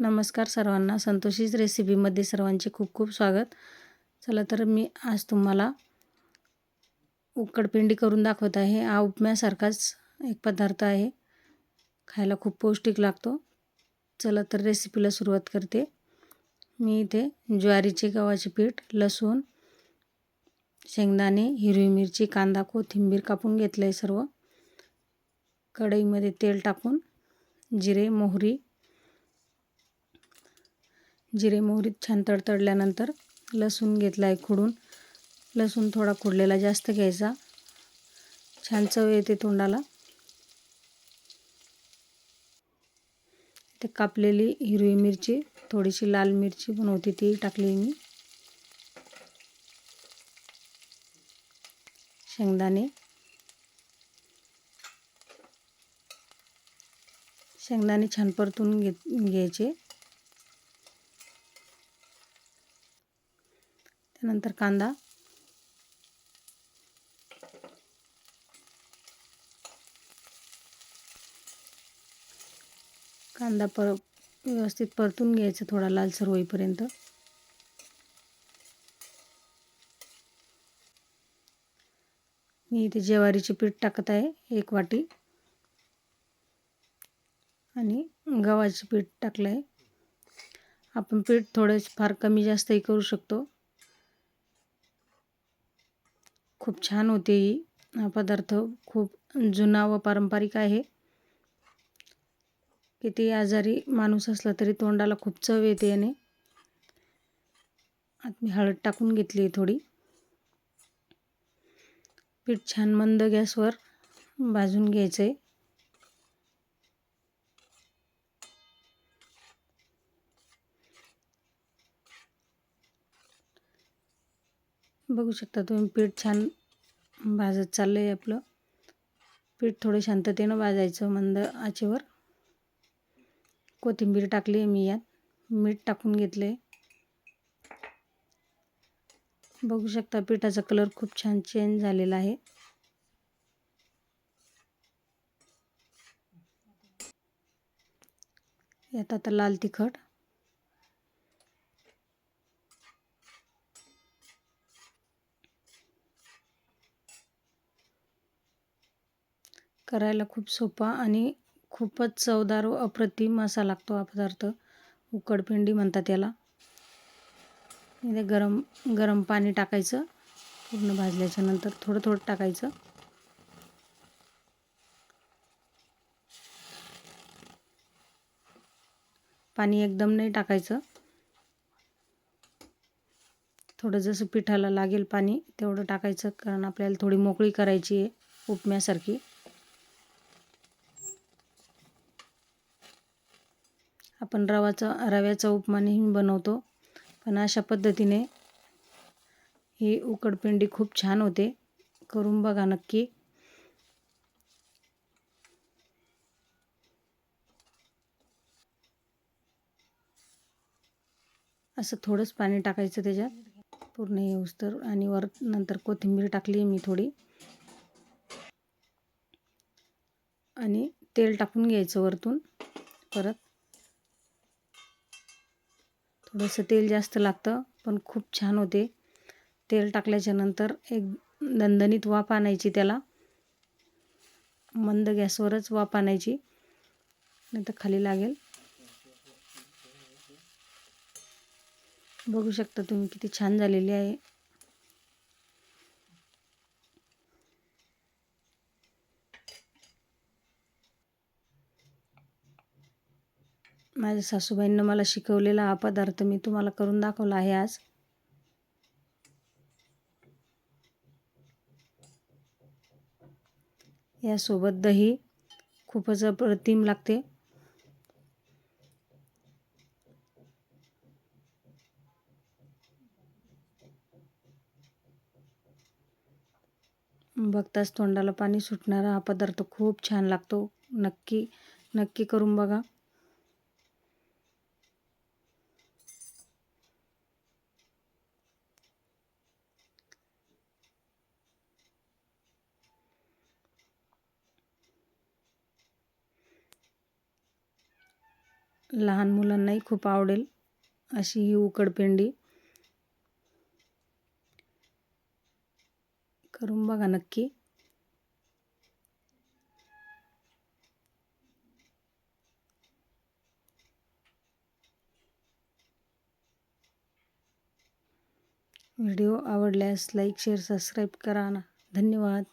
नमस्कार सर्वांना. संतोषीच रेसिपीमध्ये सर्वांचे खूप खूप स्वागत. चला तर मी आज तुम्हाला उकडपिंडी करून दाखवत आहे. हा उपम्यासारखाच एक पदार्थ आहे. खायला खूप पौष्टिक लागतो. चला तर रेसिपीला सुरुवात करते. मी इथे ज्वारीचे गव्हाचे पीठ लसूण शेंगदाणे हिरवी मिरची कांदा कोथिंबीर कापून घेतलं आहे सर्व. कढईमध्ये तेल टाकून जिरे मोहरी जिरे मोहरीत छान तडतडल्यानंतर लसूण घेतला आहे खुडून. लसूण थोडा खुडलेला जास्त घ्यायचा. छान चव येते तोंडाला. ते कापलेली हिरवी मिरची थोडीशी लाल मिरची पण होती ती टाकली मी. शेंगदाणे. शेंगदाणे छान परतून घे घ्यायचे. त्यानंतर कांदा. कांदा पर व्यवस्थित परतून घ्यायचा थोडा लालसर होईपर्यंत. मी इथे ज्वारीचे पीठ टाकत आहे एक वाटी. आणि गव्हाचे पीठ टाकलं आहे आपण पीठ थोडं फार कमी जास्तही करू शकतो. खूप छान होते ही. हा पदार्थ खूप जुना व पारंपरिक आहे. किती आजारी माणूस असला तरी तोंडाला खूप चव येते याने. आत मी हळद टाकून घेतली थोडी. पीठ छान मंद गॅसवर भाजून घ्यायचं आहे बघू शकता तुम्ही पीठ छान भाजत चाललं आहे आपलं. पीठ थोडं शांततेनं भाजायचं मंद आचेवर. कोथिंबीर टाकली आहे मी यात. मीठ टाकून घेतलं आहे बघू शकता पिठाचा कलर खूप छान चेंज झालेला आहे. यात आता लाल तिखट. करायला खूप सोपा आणि खूपच चवदार व अप्रतिम असा लागतो हा पदार्थ. उकडपिंडी म्हणतात याला. इथे गरम गरम पाणी टाकायचं. पूर्ण भाजल्याच्या नंतर थोडं थोडं टाकायचं. पाणी एकदम नाही टाकायचं. थोडं जसं पिठाला लागेल पाणी तेवढं टाकायचं कारण आपल्याला थोडी मोकळी करायची आहे उपम्यासारखी. आपण रवाचा रव्याचा उपमा नेहमी बनवतो. पण अशा पद्धतीने ही उकडपिंडी खूप छान होते. करून बघा नक्की. असं थोडंच पाणी टाकायचं त्याच्यात. पूर्ण हे तर आणि वर नंतर कोथिंबीर टाकली मी थोडी. आणि तेल टाकून घ्यायचं वरतून. परत थोडंसं तेल जास्त लागतं पण खूप छान होते. तेल टाकल्याच्या नंतर एक दणदणीत वाफ आणायची त्याला. मंद गॅसवरच वाफ आणायची. नाही तर खाली लागेल. बघू शकता तुम्ही किती छान झालेली आहे. माझ्या सासूबाईंनं मला शिकवलेला हा पदार्थ मी तुम्हाला करून दाखवला आहे आज. यासोबत दही खूपच अप्रतिम लागते. बघताच तोंडाला पाणी सुटणारा हा पदार्थ खूप छान लागतो. नक्की नक्की करून बघा. लहान मुलांनाही खूप आवडेल अशी ही उकडपेंडी. करून बघा नक्की. व्हिडिओ आवडल्यास लाईक शेअर सबस्क्राईब करा ना. धन्यवाद.